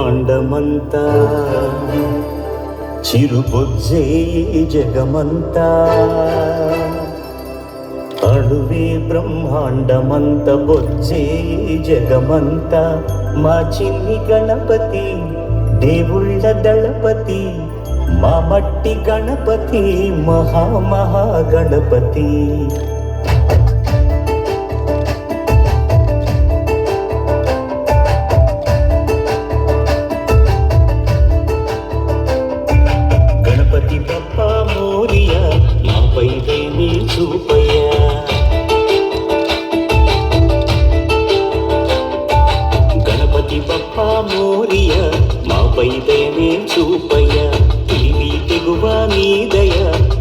అండమంతా చిరుబొజ్జే జగమంతా. అణువే బ్రహ్మాండమంత బొజ్జే జగమంతా. మా చిన్ని గణపతి దేవుళ్ళ దళపతి మా మట్టి గణపతి మహా గణపతి.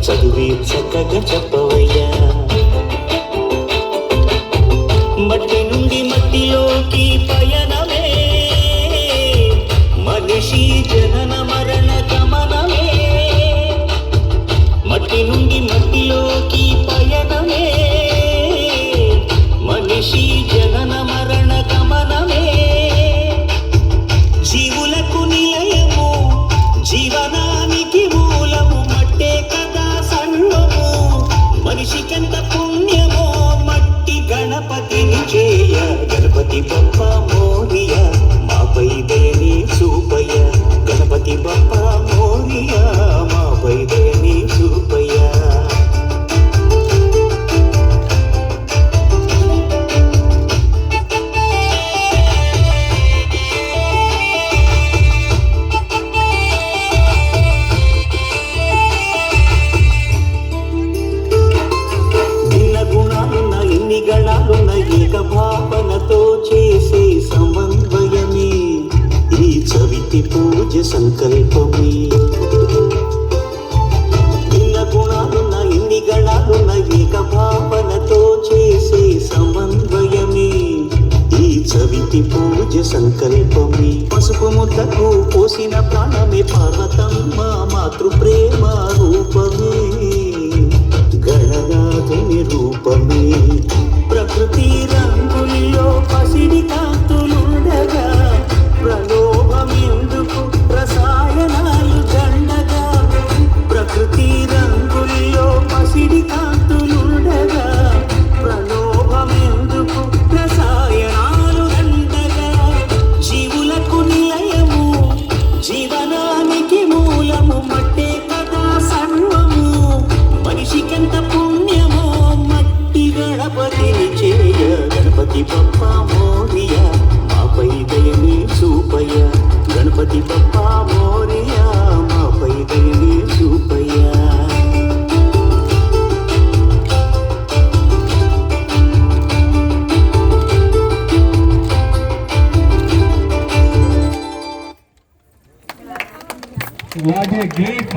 చదువే చక్కగా చెప్పవయ్యా She can ఏక భావనతో చేసే సమన్వయమే ఈ చవితి పూజ సంకల్పమే. భిన్న గుణాలున్న ఎన్ని గణాలున్న ఏక భావనతో చేసే సమన్వయమే ఈ చవితి పూజ సంకల్పమే. పసుపు ముద్దకు పోసిన ప్రాణమే పార్వతమ్మ మాతృ ప్రేమ రూపమే. గణనాథుని రూపమే. మట్టి గణపతిని చేయ గణపతి బప్ప మోరియ మాపై దయని చూపయ్య గణపతి బప్ప మోరియ మాపై దయని చూపయ్య What a great